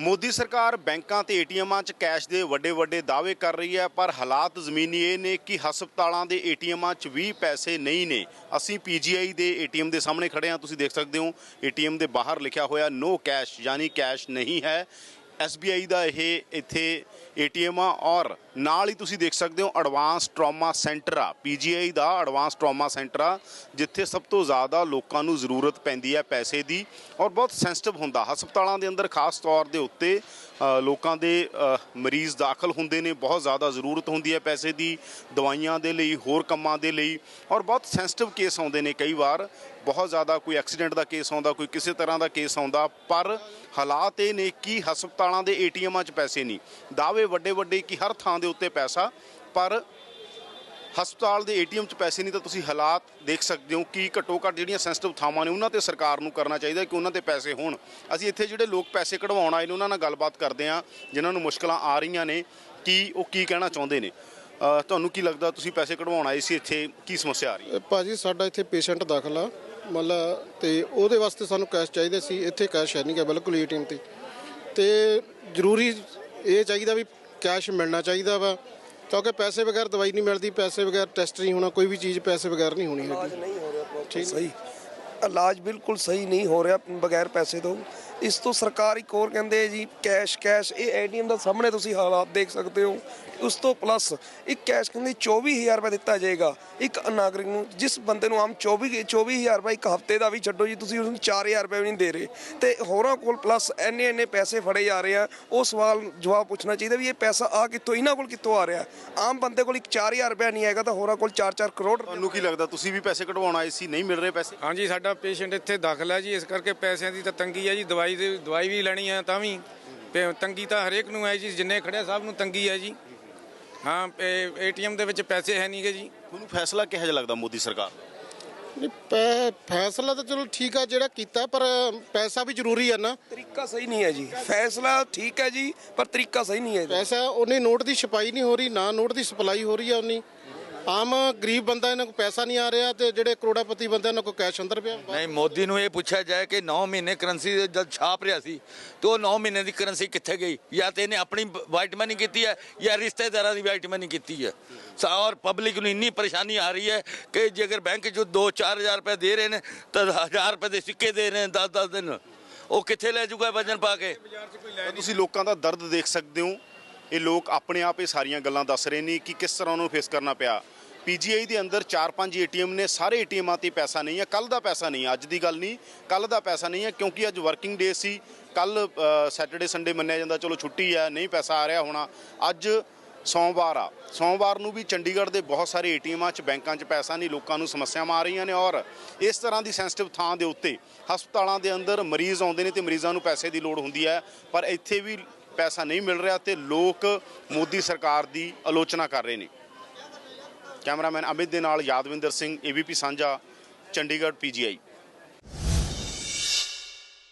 ਮੋਦੀ ਸਰਕਾਰ ਬੈਂਕਾਂ ਤੇ ਏਟੀਐਮਾਂ 'ਚ ਕੈਸ਼ ਦੇ ਵੱਡੇ ਵੱਡੇ ਦਾਅਵੇ ਕਰ ਰਹੀ ਹੈ, ਪਰ ਹਾਲਾਤ ਜ਼ਮੀਨੀ ਇਹ ਨੇ ਕਿ ਹਸਪਤਾਲਾਂ ਦੇ ਏਟੀਐਮਾਂ 'ਚ ਵੀ ਪੈਸੇ ਨਹੀਂ ਨੇ। ਅਸੀਂ ਪੀਜੀਆਈ ਦੇ ਏਟੀਐਮ ਦੇ ਸਾਹਮਣੇ ਖੜੇ ਹਾਂ, ਤੁਸੀਂ ਦੇਖ ਸਕਦੇ ਹੋ, ਏਟੀਐਮ ਦੇ ਬਾਹਰ ਲਿਖਿਆ ਹੋਇਆ ਨੋ ਕੈਸ਼ ਯਾਨੀ ਕੈਸ਼ ਨਹੀਂ ਹੈ। SBI ਦਾ ਇਹ ਇੱਥੇ ਏਟੀਐਮ ਆ ਔਰ ਨਾਲ ਹੀ ਤੁਸੀਂ ਦੇਖ ਸਕਦੇ ਹੋ ਐਡਵਾਂਸ ਟਰਾਮਾ ਸੈਂਟਰ ਆ PGI ਦਾ ਐਡਵਾਂਸ ਟਰਾਮਾ ਸੈਂਟਰ ਆ, ਜਿੱਥੇ ਸਭ ਤੋਂ ਜ਼ਿਆਦਾ ਲੋਕਾਂ ਨੂੰ ਜ਼ਰੂਰਤ ਪੈਂਦੀ ਹੈ ਪੈਸੇ ਦੀ ਔਰ ਬਹੁਤ ਸੈਂਸਿਟਿਵ ਹੁੰਦਾ। ਹਸਪਤਾਲਾਂ ਦੇ ਅੰਦਰ ਖਾਸ ਤੌਰ ਦੇ ਉੱਤੇ ਲੋਕਾਂ ਦੇ ਮਰੀਜ਼ ਦਾਖਲ ਹੁੰਦੇ ਨੇ, ਬਹੁਤ ਜ਼ਿਆਦਾ ਜ਼ਰੂਰਤ ਹੁੰਦੀ ਹੈ ਪੈਸੇ ਦੀ, ਦਵਾਈਆਂ ਦੇ ਲਈ, ਹੋਰ ਕੰਮਾਂ ਦੇ ਲਈ ਔਰ ਬਹੁਤ ਸੈਂਸਿਟਿਵ ਕੇਸ ਆਉਂਦੇ ਨੇ ਕਈ ਵਾਰ। ਬਹੁਤ ਜ਼ਿਆਦਾ ਕੋਈ ਐਕਸੀਡੈਂਟ ਦਾ ਕੇਸ ਆਉਂਦਾ, ਕੋਈ ਕਿਸੇ ਤਰ੍ਹਾਂ ਦਾ ਕੇਸ ਆਉਂਦਾ, ਪਰ ਹਾਲਾਤ ਇਹ ਨੇ ਕਿ ਹਸਪਤਾਲਾਂ ਦੇ ਏਟੀਐਮਾਂ 'ਚ ਪੈਸੇ ਨਹੀਂ। ਦਾਅਵੇ ਵੱਡੇ ਵੱਡੇ ਕਿ ਹਰ ਥਾਂ ਦੇ ਉੱਤੇ ਪੈਸਾ, ਪਰ ਹਸਪਤਾਲ ਦੇ ਏਟੀਐਮ 'ਚ ਪੈਸੇ ਨਹੀਂ ਤਾਂ ਤੁਸੀਂ ਹਾਲਾਤ ਦੇਖ ਸਕਦੇ ਹੋ ਕਿ ਘੱਟੋ ਘੱਟ ਜਿਹੜੀਆਂ ਸੈਂਸਿਟਿਵ ਥਾਵਾਂ ਨੇ ਉਹਨਾਂ ਤੇ ਸਰਕਾਰ ਨੂੰ ਕਰਨਾ ਚਾਹੀਦਾ ਕਿ ਉਹਨਾਂ ਤੇ ਪੈਸੇ ਹੋਣ। ਅਸੀਂ ਇੱਥੇ ਜਿਹੜੇ ਲੋਕ ਪੈਸੇ ਕਢਵਾਉਣ ਆਏ ਨੇ, ਉਹਨਾਂ ਨਾਲ ਗੱਲਬਾਤ ਕਰਦੇ ਹਾਂ, ਜਿਨ੍ਹਾਂ ਨੂੰ ਮੁਸ਼ਕਲਾਂ ਆ ਰਹੀਆਂ ਨੇ, ਕਿ ਉਹ ਕੀ ਕਹਿਣਾ ਚਾਹੁੰਦੇ ਨੇ। ਤੁਹਾਨੂੰ ਕੀ ਲੱਗਦਾ ਤੁਸੀਂ ਪੈਸੇ ਕਢਵਾਉਣ ਆਏ ਸੀ, ਇੱਥੇ ਕੀ ਸਮੱਸਿਆ ਆ ਰਹੀ ਹੈ? ਇਹ ਭਾਜੀ, ਸਾਡਾ ਇੱਥੇ ਪੇਸ਼ੈਂਟ ਦਾਖਲ ਆ, ਮਤਲਬ ਤੇ ਉਹਦੇ ਵਾਸਤੇ ਸਾਨੂੰ ਕੈਸ਼ ਚਾਹੀਦਾ ਸੀ, ਇੱਥੇ ਕੈਸ਼ ਹੈ ਨਹੀਂ ਗਿਆ ਬਿਲਕੁਲ ਏਟੀਐਮ ਤੇ। ਤੇ ਜ਼ਰੂਰੀ ਇਹ ਚਾਹੀਦਾ ਵੀ ਕੈਸ਼ ਮਿਲਣਾ ਚਾਹੀਦਾ ਵਾ ਕਿਉਂਕਿ ਪੈਸੇ ਬਗੈਰ ਦਵਾਈ ਨਹੀਂ ਮਿਲਦੀ ਪੈਸੇ ਬਗੈਰ ਟੈਸਟ ਨਹੀਂ ਹੋਣਾ ਕੋਈ ਵੀ ਚੀਜ਼ ਪੈਸੇ ਬਗੈਰ ਨਹੀਂ ਹੋਣੀ ਇਲਾਜ ਹੈਗੀ ਨਹੀਂ ਹੋ ਰਿਹਾ ਪ੍ਰੋਪਰ ਸਹੀ। ਇਲਾਜ ਬਿਲਕੁਲ ਸਹੀ ਨਹੀਂ ਹੋ ਰਿਹਾ ਬਗੈਰ ਪੈਸੇ ਤੋਂ। ਇਸ ਤੋਂ ਸਰਕਾਰ ਇੱਕ ਹੋਰ ਕਹਿੰਦੇ ਜੀ ਕੈਸ਼ ਕੈਸ਼ ਇਹ ਏਟੀਐਮ ਦਾ ਸਾਹਮਣੇ ਤੁਸੀਂ ਹਾਲਾਤ ਦੇਖ ਸਕਦੇ ਹੋ। ਉਸ ਤੋਂ ਪਲੱਸ ਇੱਕ ਕੈਸ਼ ਕਹਿੰਦੇ 24000 ਰੁਪਏ ਦਿੱਤਾ ਜਾਏਗਾ ਇੱਕ ਨਾਗਰਿਕ ਨੂੰ ਜਿਸ ਬੰਦੇ ਨੂੰ ਆਮ 24 24000 ਰੁਪਏ ਇੱਕ ਹਫ਼ਤੇ ਦਾ ਵੀ ਛੱਡੋ ਜੀ ਤੁਸੀਂ ਉਸ ਨੂੰ 4000 ਰੁਪਏ ਵੀ ਨਹੀਂ ਦੇ ਰਹੇ। ਤੇ ਹੋਰਾਂ ਕੋਲ ਪਲੱਸ ਇੰਨੇ ਇੰਨੇ ਪੈਸੇ ਫੜੇ ਜਾ ਰਹੇ ਆ। ਉਹ ਸਵਾਲ ਜਵਾਬ ਪੁੱਛਣਾ ਚਾਹੀਦਾ ਵੀ ਇਹ ਪੈਸਾ ਆ ਕਿੱਥੋਂ ਇਹਨਾਂ ਕੋਲ ਕਿੱਥੋਂ ਆ ਰਿਹਾ? ਆਮ ਬੰਦੇ ਕੋਲ ਇੱਕ 4000 ਰੁਪਏ ਨਹੀਂ ਹੈਗਾ ਤਾਂ ਹੋਰਾਂ ਕੋਲ 4-4 ਕਰੋੜ ਤੁਹਾਨੂੰ ਕੀ ਲੱਗਦਾ ਤੁਸੀਂ ਵੀ ਪੈਸੇ ਕਢਵਾਉਣ ਆਏ ਸੀ ਨਹੀਂ ਮਿਲ ਰਹੇ ਪੈਸੇ? ਹਾਂਜੀ ਸਾਡਾ ਪੇਸ਼ੈਂਟ ਇੱਥੇ ਦਾਖਲ ਹੈ ਜੀ ਇਸ ਕਰਕੇ ਪੈਸਿਆਂ ਦੀ ਤਾਂ ਤੰਗੀ ਹੈ ਜੀ ਦਵਾਈ ਦੀ ਦਵਾਈ ਵੀ ਲੈਣੀ ਹੈ ਤਾਂ ਵੀ। ਪੇ- ਤੰਗੀ ਤਾਂ ਹਰੇਕ ਨੂੰ ਹੈ ਜੀ ਜਿੰਨੇ ਖੜਿਆ ਸਭ ਨੂੰ ਤੰਗੀ ਹੈ ਜੀ। ਹਾਂ ਏਟੀਐਮ ਦੇ ਵਿੱਚ ਪੈਸੇ ਹੈ ਨਹੀਂਗੇ ਜੀ। ਤੁਹਾਨੂੰ ਫੈਸਲਾ ਕਿਹੋ ਜਿਹਾ ਲੱਗਦਾ ਮੋਦੀ ਸਰਕਾਰ? ਦਾ? ਨਹੀਂ ਪੈ ਫੈਸਲਾ ਤਾਂ ਚਲੋ ਠੀਕ ਆ ਜਿਹੜਾ ਕੀਤਾ ਪਰ ਪੈਸਾ ਵੀ ਜ਼ਰੂਰੀ ਆ ਨਾ। ਤਰੀਕਾ ਸਹੀ ਨਹੀਂ ਹੈ ਜੀ। ਫੈਸਲਾ ਠੀਕ ਹੈ ਜੀ ਪਰ ਤਰੀਕਾ ਸਹੀ ਨਹੀਂ ਹੈ ਜੀ। ਪੈਸਾ ਉਹਨੇ ਨੋਟ ਦੀ ਛਪਾਈ ਨਹੀਂ ਹੋ ਰਹੀ ਨਾ ਨੋਟ ਦੀ ਸਪਲਾਈ ਹੋ ਰਹੀ ਆ ਉਨੀ ਆਮ ਗਰੀਬ ਬੰਦਾ ਇਹਨਾਂ ਕੋਲ ਪੈਸਾ ਨਹੀਂ ਆ ਰਿਹਾ ਤੇ ਜਿਹੜੇ ਕਰੋੜਾਪਤੀ ਬੰਦੇ ਇਹਨਾਂ ਕੋਲ ਕੈਸ਼ ਅੰਦਰ ਪਿਆ। ਨਹੀਂ ਮੋਦੀ ਨੂੰ ਇਹ ਪੁੱਛਿਆ ਜਾਏ ਕਿ 9 ਮਹੀਨੇ ਕਰੰਸੀ ਜਦ ਛਾਪ ਰਿਹਾ ਸੀ ਤੇ ਉਹ 9 ਮਹੀਨੇ ਦੀ ਕਰੰਸੀ ਕਿੱਥੇ ਗਈ? ਜਾਂ ਤੇ ਇਹਨੇ ਆਪਣੀ ਵਾਈਟ ਮਨੀ ਕੀਤੀ ਹੈ ਜਾਂ ਰਿਸ਼ਤੇਦਾਰਾਂ ਦੀ ਵਾਈਟ ਮਨੀ ਕੀਤੀ ਹੈ? ਔਰ ਪਬਲਿਕ ਨੂੰ ਇੰਨੀ ਪਰੇਸ਼ਾਨੀ ਆ ਰਹੀ ਹੈ ਕਿ ਜੇ ਅਗਰ ਬੈਂਕ ਜੋ 2-4000 ਰੁਪਏ ਦੇ ਰਹੇ ਨੇ ਤਾਂ 1000 ਰੁਪਏ ਦੇ ਸਿੱਕੇ ਦੇ ਰਹੇ ਨੇ 10-10 ਦਿਨ। ਉਹ ਕਿੱਥੇ ਲੈ ਜਾਊਗਾ ਵਜਨ ਪਾ ਕੇ? ਤੁਸੀਂ ਲੋਕਾਂ ਦਾ ਦਰਦ ਦੇਖ ਸਕਦੇ ਹੋ। ਇਹ ਲੋਕ ਆਪਣੇ ਆਪ ਇਹ ਸਾਰੀਆਂ ਗੱਲਾਂ ਦੱਸ ਰਹੇ ਨੇ ਕਿ ਕਿਸ ਤਰ੍ਹਾਂ ਉਹਨੂੰ ਫੇਸ ਕਰਨਾ ਪਿਆ। ਪੀਜੀਆਈ ਦੇ ਅੰਦਰ 4-5 ਏਟੀਐਮ ਨੇ ਸਾਰੇ ਏਟੀਐਮਾਂ ਤੇ ਪੈਸਾ ਨਹੀਂ ਹੈ। ਕੱਲ ਦਾ ਪੈਸਾ ਨਹੀਂ ਅੱਜ ਦੀ ਗੱਲ ਨਹੀਂ। ਕੱਲ ਦਾ ਪੈਸਾ ਨਹੀਂ ਹੈ ਕਿਉਂਕਿ ਅੱਜ ਵਰਕਿੰਗ ਡੇ ਸੀ। ਕੱਲ ਸੈਟਰਡੇ ਸੰਡੇ ਮੰਨਿਆ ਜਾਂਦਾ, ਚਲੋ ਛੁੱਟੀ ਹੈ, ਨਹੀਂ ਪੈਸਾ ਆ ਰਿਹਾ ਹੋਣਾ। ਅੱਜ ਸੋਮਵਾਰ ਆ। ਸੋਮਵਾਰ ਨੂੰ ਵੀ ਚੰਡੀਗੜ੍ਹ ਦੇ ਬਹੁਤ ਸਾਰੇ ਏਟੀਐਮਾਂ 'ਚ ਬੈਂਕਾਂ 'ਚ ਪੈਸਾ ਨਹੀਂ, ਲੋਕਾਂ ਨੂੰ ਸਮੱਸਿਆਵਾਂ ਆ ਰਹੀਆਂ ਨੇ ਔਰ ਇਸ ਤਰ੍ਹਾਂ ਦੀ ਸੈਂਸਿਟਿਵ ਥਾਂ ਦੇ ਉੱਤੇ ਹਸਪਤਾਲਾਂ ਦੇ ਅੰਦਰ ਮਰੀਜ਼ ਆਉਂਦੇ ਨੇ ਤੇ ਮਰੀਜ਼ਾਂ ਨੂੰ ਪੈਸੇ ਦੀ ਲੋੜ ਹੁੰਦੀ ਹੈ। ਪਰ ਇੱਥੇ ਵੀ ਪੈਸਾ ਨਹੀਂ ਮਿਲ ਰਿਹਾ ਤੇ ਲੋਕ ਮੋਦੀ ਸਰਕਾਰ ਦੀ ਆਲੋਚਨਾ ਕਰ ਰਹੇ ਨੇ। ਕੈਮਰਾਮੈਨ ਅਮਿਤ ਦੇ ਨਾਲ ਯਾਦਵਿੰਦਰ ਸਿੰਘ ਏਬੀਪੀ ਸਾਂਝਾ, ਚੰਡੀਗੜ੍ਹ ਪੀਜੀਆਈ